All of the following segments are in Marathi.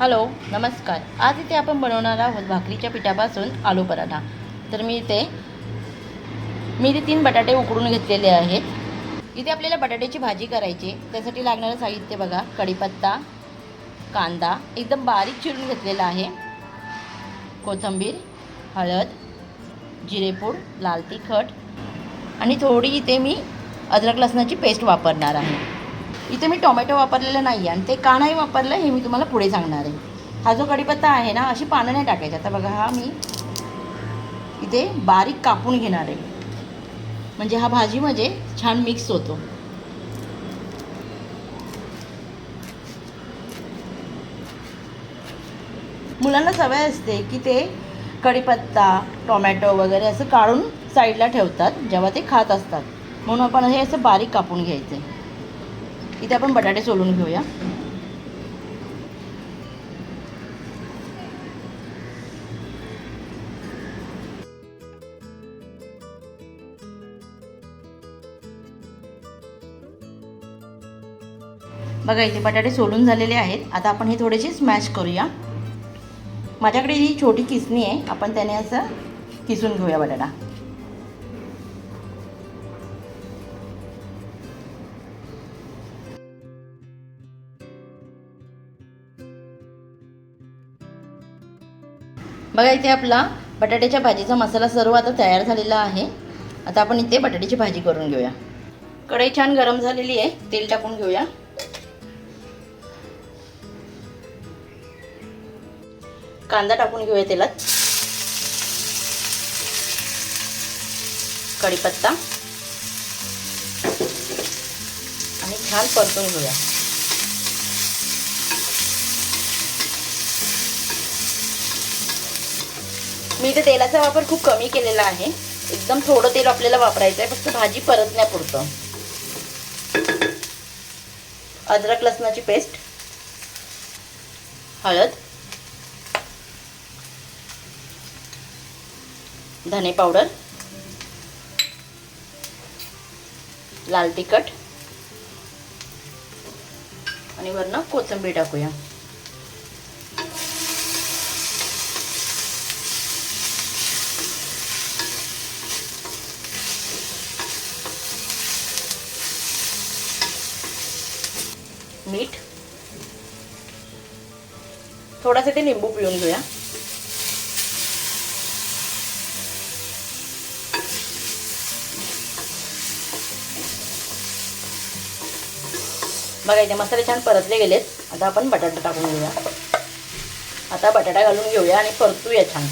हॅलो नमस्कार. आज इथे आपण बनवणार आहोत भाकरीच्या पिठापासून आलू पराठा. तर मी इथे मी इथे तीन बटाटे उकडून घेतलेले आहेत. इथे आपल्याला बटाट्याची भाजी करायची त्यासाठी लागणारं साहित्य बघा. कढीपत्ता कांदा एकदम बारीक चिरून घेतलेला आहे. कोथिंबीर हळद जिरेपूड लाल तिखट. आणि थोडी इथे मी अद्रक लसणाची पेस्ट वापरणार आहे. इथे मी टोमॅटो वापरलेलं नाही आहे आणि ते का नाही वापरलं हे मी तुम्हाला पुढे सांगणार आहे. हा जो कढीपत्ता आहे ना अशी पानं नाही टाकायची. आता बघा हा मी इथे बारीक कापून घेणार आहे. म्हणजे हा भाजीमध्ये म्हणजे छान मिक्स होतो. मुलांना सवय असते की ते कढीपत्ता टोमॅटो वगैरे असं काढून साईडला ठेवतात जेव्हा ते खात असतात. म्हणून आपण हे असं बारीक कापून घ्यायचं. आहे इथे आपण बटाटे सोलून घेऊया. बघा इथे बटाटे सोलून झालेले आहेत. आता आपण हे थोडेसे स्मॅश करूया. माझ्याकडे ही छोटी किसणी आहे. आपण त्याने असं किसून घेऊया बटाटा. बघा इथे आपला बटाट्याच्या भाजीचा मसाला सर्व आता तयार झालेला आहे. आता आपण इथे बटाट्याची भाजी करून घेऊया. कढई छान गरम झालेली आहे तेल टाकून घेऊया. कांदा टाकून घेऊया तेलात. कढीपत्ता. आणि छान परतून घेऊया. मी इथे तेलाचा वापर खूप कमी केलेला आहे. एकदम थोडं तेल आपल्याला वापरायचं आहे फक्त भाजी परतण्यापुरतं अद्रक लसणाची पेस्ट. हळद. धने पावडर. लाल तिखट. आणि वरनं कोथिंबीर टाकूया. मीठ. थोडासा ते लिंबू पिळून घेऊया. बघा इथे मसाले छान परतले गेलेत. आता आपण बटाटा टाकून घेऊया. आता बटाटा घालून घेऊया आणि परतूया छान.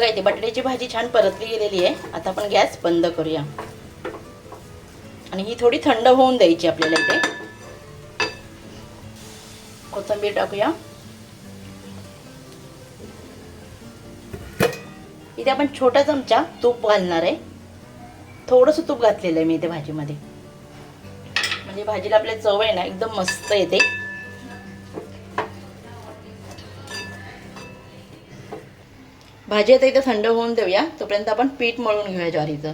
बघा इथे बटाट्याची भाजी छान परतली गेलेली आहे. आता आपण गॅस बंद करूया. आणि ही थोडी थंड होऊन द्यायची आपल्याला इथे. कोथिंबीर टाकूया. इथे आपण छोटा चमचा तूप घालणार आहे. थोडंसं तूप घातलेलं आहे मी इथे भाजीमध्ये. म्हणजे भाजीला आपल्या चव आहे ना एकदम मस्त येते भाजी आता इथं थंड होऊन देऊया. तोपर्यंत आपण पीठ मळून घेऊया ज्वारीचं.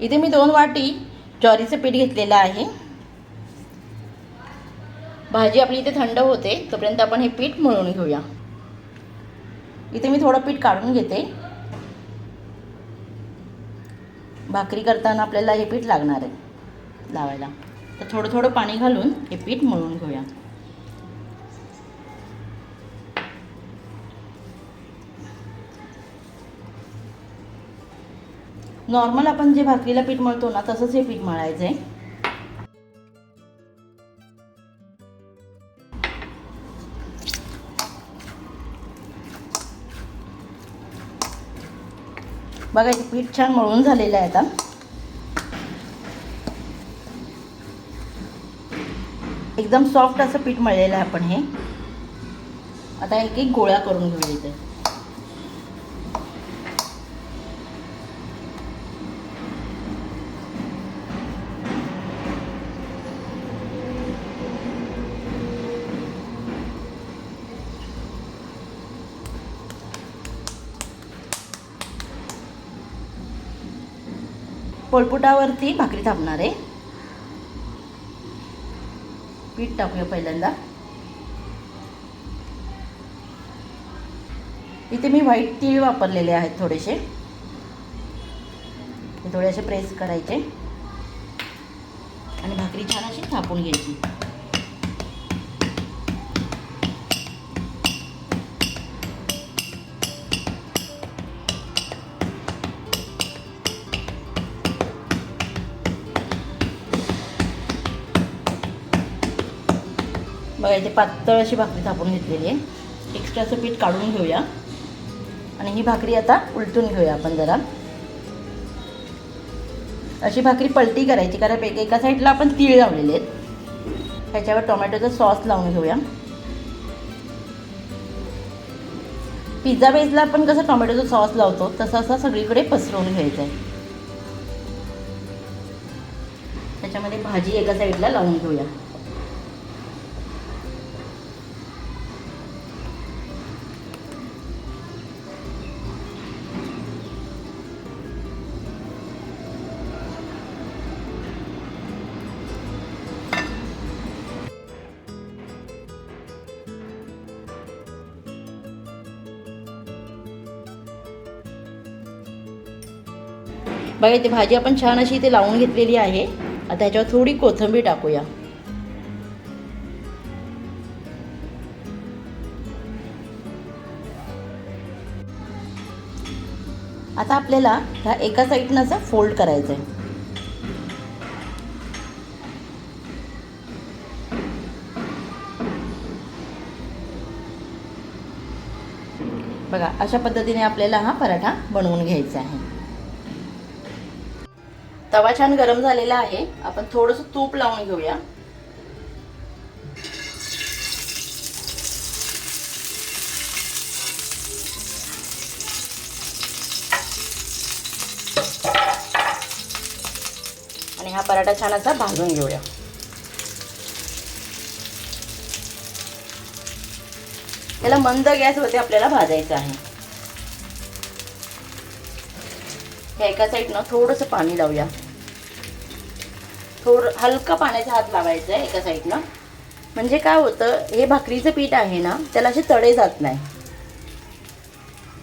इथे मी दोन वाटी ज्वारीचं पीठ घेतलेलं आहे. भाजी आपली इथे थंड होते तोपर्यंत आपण हे पीठ मळून घेऊया. इथे मी थोडं पीठ काढून घेते. भाकरी करताना आपल्याला हे पीठ लागणार आहे लावायला. तर थोडं थोडं पाणी घालून हे पीठ मळून घेऊया. नॉर्मल आपण जे भाकरीला पीठ मळतो ना तसंच हे पीठ मळायचं आहे बघा इथे पीठ छान मळून झालेलं आहे आता. एकदम सॉफ्ट असं पीठ मळलेलं आहे आपण हे. आता एक एक गोळा करून घेऊ इथे. पोळपुटावरती भाकरी थांबणार आहे. पीठ टाकूया पहिल्यांदा. इथे मी व्हाईट तीळ वापरलेले आहेत थोडेसे. हे थोडे असे प्रेस करायचे. आणि भाकरी छान अशी थापून घ्यायची. बघा इथे पातळ अशी भाकरी थापून घेतलेली आहे. एक्स्ट्राचं पीठ काढून घेऊया. आणि ही भाकरी आता उलटून घेऊया आपण जरा. अशी भाकरी पलटी करायची कारण एक एका साईडला आपण तीळ लावलेले आहेत. ह्याच्यावर टोमॅटोचा सॉस लावून घेऊया. पिझ्झा बेसला आपण कसं टोमॅटोचा सॉस लावतो तसं असं सगळीकडे पसरवून घ्यायचं आहे. त्याच्यामध्ये भाजी एका साईडला लावून घेऊया. बघा इथे भाजी आपण छान अशी इथे लावून घेतलेली आहे. आता ह्याच्यावर थोडी कोथिंबीर टाकूया. आता आपल्याला ह्या एका साईडनं असं फोल्ड करायचं आहे बघा अशा पद्धतीने आपल्याला हा पराठा बनवून घ्यायचा आहे. तवा छान गरम झालेला आहे. आपण थोडंसं तूप लावून घेऊया. आणि हा पराठा छान असा भाजून घेऊया. त्याला मंद गॅसवरती आपल्याला भाजायचं आहे. एका साईडनं थोडंसं पाणी लावूया. थोडं हलकं पाण्याचा हात लावायचा आहे एका साईडनं. म्हणजे काय होतं हे भाकरीचं पीठ आहे ना त्याला असे तडे जात नाही.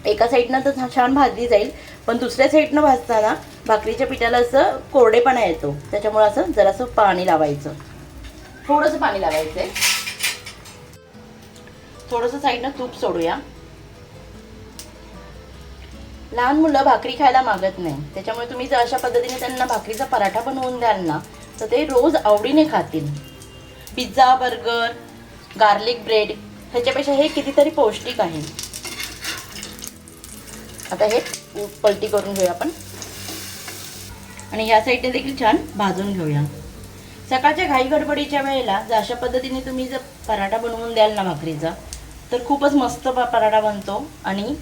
एका साईडनं तर छान भाजली जाईल पण दुसऱ्या साईडनं भाजताना भाकरीच्या पिठाला असं कोरडेपणा येतो. त्याच्यामुळं असं जरासं पाणी लावायचं. थोडंसं पाणी लावायचं आहे थोडंसं साईडनं तूप सोडूया. लहान मुलं भाकरी खायला मागत नाही. त्याच्यामुळे तुम्ही जर अशा पद्धतीने त्यांना भाकरीचा पराठा बनवून द्याल ना तर ते रोज आवडीने खातील. पिझ्झा बर्गर गार्लिक ब्रेड ह्याच्यापेक्षा हे कितीतरी पौष्टिक आहे. आता हे पलटी करून घेऊया आपण. आणि ह्या साईडने देखील छान भाजून घेऊया. सकाळच्या घाई गडबडीच्या वेळेला जर अशा पद्धतीने तुम्ही जर पराठा बनवून द्याल ना भाकरीचा तर खूपच मस्त प- पराठा बनतो. आणि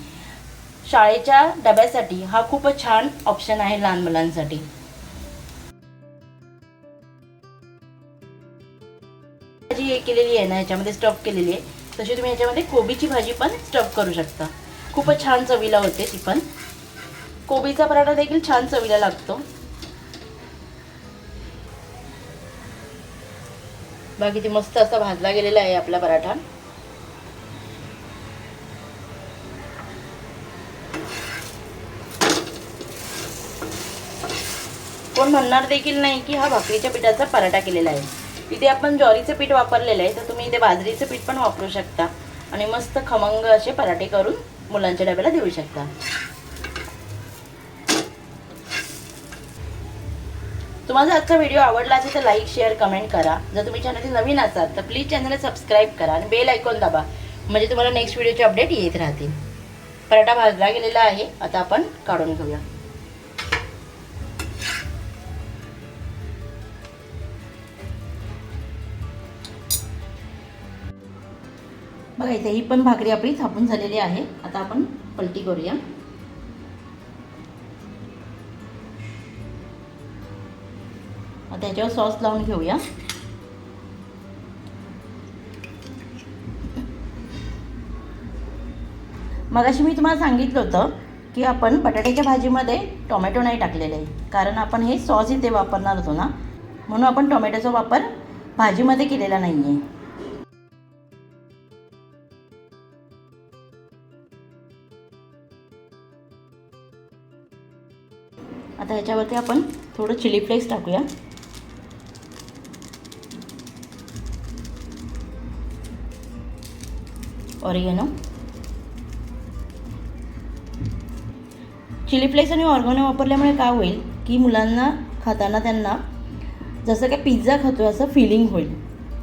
शाळेच्या डब्यासाठी हा खूपच छान ऑप्शन आहे लहान मुलांसाठी. हे केलेली आहे ना ह्याच्यामध्ये स्टफ केलेली आहे. तशी तुम्ही ह्याच्यामध्ये कोबीची भाजी पण स्टफ करू शकता. खूपच छान चवीला होते ती पण. कोबीचा पराठा देखील छान चवीला लागतो. बाकी ते मस्त असा भाजला गेलेला आहे आपला पराठा. कोण म्हणणार देखील नाही की हा भाकरीच्या पिठाचा पराठा केलेला आहे. इथे आपण ज्वारीचं पीठ वापरलेलं आहे तर तुम्ही इथे बाजरीचं पीठ पण वापरू शकता. आणि मस्त खमंग असे पराठे करून मुलांच्या डब्याला देऊ शकता. तुम्हाला आजचा व्हिडिओ आवडला असेल तर लाईक शेअर कमेंट करा. जर तुम्ही चॅनलचे नवीन असाल तर प्लीज चॅनलला सबस्क्राईब करा आणि बेल ऐकून दाबा म्हणजे तुम्हाला नेक्स्ट व्हिडिओचे अपडेट येत राहतील. पराठा भाजला गेलेला आहे आता आपण काढून घेऊया. बघा इथे ही पण भाकरी आपली थापून झालेली आहे. आता आपण पलटी करूया. आता याच्यावर सॉस लावून घेऊया. मगाशी मी तुम्हाला सांगितलं होतं की आपण बटाट्याच्या भाजीमध्ये टोमॅटो नाही टाकलेले. आहे कारण आपण हे सॉस इथे वापरणार होतो ना. म्हणून आपण टोमॅटोचा वापर भाजीमध्ये केलेला नाही आहे आता याच्यावरती आपण थोडं चिली फ्लेक्स टाकूया. ऑरिगेनो चिली फ्लेक्स आणि ऑर्गोनो वापरल्यामुळे काय होईल की मुलांना खाताना त्यांना जसं काय पिझ्झा खातो असं फिलिंग होईल.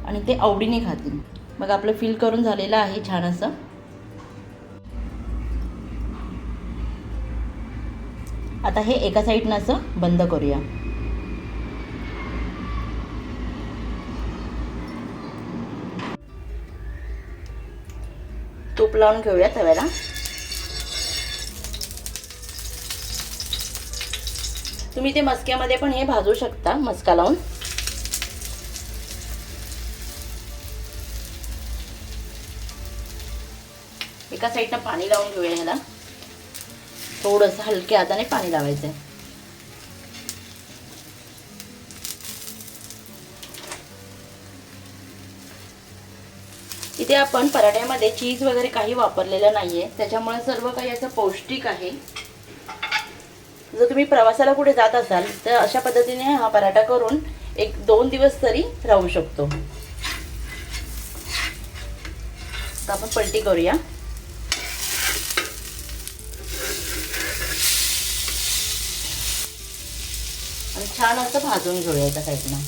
आणि ते आवडीने खातील. मग आपलं फील करून झालेलं आहे छान असं. आता हे एका साईडनं असं बंद करूया. तूप लावून घेऊया तव्याला. तुम्ही ते मस्क्यामध्ये पण हे भाजू शकता मस्का लावून. एका साईडनं पाणी लावून घेऊया ह्याला. थोडंसं हलक्या हाताने पाणी लावायचं आहे इथे आपण पराठ्यामध्ये चीज वगैरे काही वापरलेलं नाही आहे त्याच्यामुळे सर्व काही असं पौष्टिक आहे. जर तुम्ही प्रवासाला कुठे जात असाल तर अशा पद्धतीने हा पराठा करून एक दोन दिवस तरी राहू शकतो. तर आपण पलटी करूया. आणि छान असं भाजून घेऊया एका साईडनं